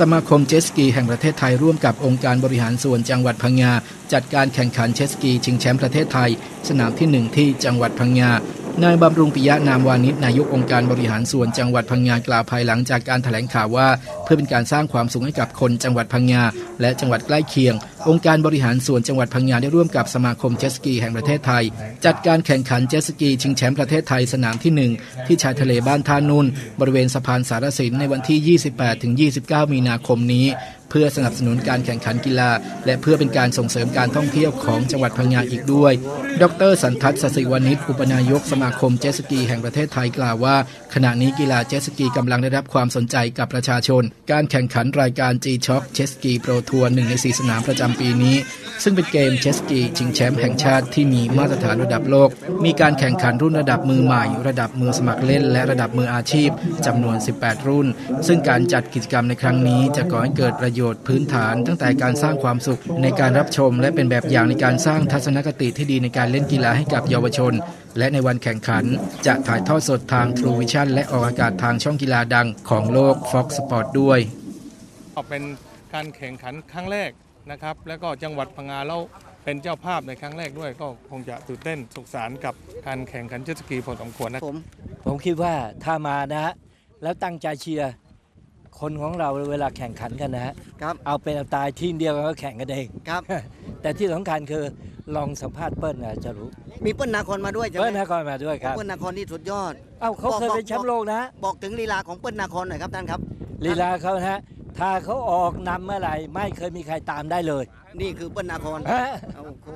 สมาคมเจสกีแห่งประเทศไทยร่วมกับองค์การบริหารส่วนจังหวัดพังงา จัดการแข่งขันเจสกีชิงแชมป์ประเทศไทย สนามที่ 1 ที่จังหวัดพังงานายบำรุงปิยะนามวานิชนายกองค์การบริหารส่วนจังหวัดพังงากล่าวภายหลังจากการแถลงข่าวว่า เพื่อเป็นการสร้างความสุขให้กับคนจังหวัดพังงาและจังหวัดใกล้เคียง องค์การบริหารส่วนจังหวัดพังงาได้ร่วมกับสมาคมเจสกีแห่งประเทศไทย จัดการแข่งขันเจสกีชิงแชมป์ประเทศไทยสนามที่ 1 ที่ชายทะเลบ้านท่านุ่นบริเวณสะพานสารสินในวันที่ 28-29 มีนาคมนี้ เพื่อสนับสนุนการแข่งขันกีฬา และเพื่อเป็นการส่งเสริมการท่องเที่ยวของจังหวัดพังงาอีกด้วย ดรสันทัศน์สศิวณิชอุปนายกสมาคมเจสกีแห่งประเทศไทยกล่าวว่า ขณะนี้กีฬาเจสกีกำลังได้รับความสนใจกับประชาชน การแข่งขันรายการ G-Shock เจสกีโปรทัวร์หนึ่งในสี่สนามประจำปีนี้ ซึ่งเป็นเกมเจตสกีชิงแชมป์แห่งชาติที่มีมาตรฐานระดับโลก มีการแข่งขันรุ่นระดับมือใหม่ ระดับมือสมัครเล่น และระดับมืออาชีพจำนวน 18 รุ่น ซึ่งการจัดกิจกรรมในครั้งนี้จะก่อให้เกิดประโยชน์พื้นฐาน ตั้งแต่การสร้างความสุขในการรับชม และเป็นแบบอย่างในการสร้างทัศนคติที่ดีในการเล่นกีฬาให้กับเยาวชน และในวันแข่งขัน จะถ่ายทอดสดทาง True Vision และออกอากาศทางช่องกีฬาดังของโลก Fox Sport ด้วยก็เป็นการแข่งขันครั้งแรก นะครับ แล้วก็จังหวัดพังงาเราเป็นเจ้าภาพในครั้งแรกด้วย ก็คงจะตื่นเต้นสุขสานกับการแข่งขันเจ็ตสกีพอสมควรนะผมผมคิดว่าถ้ามานะฮะแล้วตั้งใจเชียร์คนของเราเวลาแข่งขันกันนะฮะครับเอาเป็นเอาตายทีมเดียวกันก็แข่งกันเองครับ แต่ที่สำคัญคือลองสัมภาษณ์เปิ้ลนะจะรู้มีเปิ้ลนาคอนมาด้วยใช่ไหมเปิ้ลนครมาด้วยครับเปิ้ลนาคอนที่สุดยอดเอ้าเขาเคยเป็นแชมป์โลกนะ บอกถึงลีลาของเปิ้ลนาคอนหน่อยครับท่านครับลีลาเขานะฮะ ถ้าเขาออกนำเมื่อไหร่ไม่เคยมีใครตามได้เลย นี่คือเปิ้ลนาคอนฮะ โอ้โห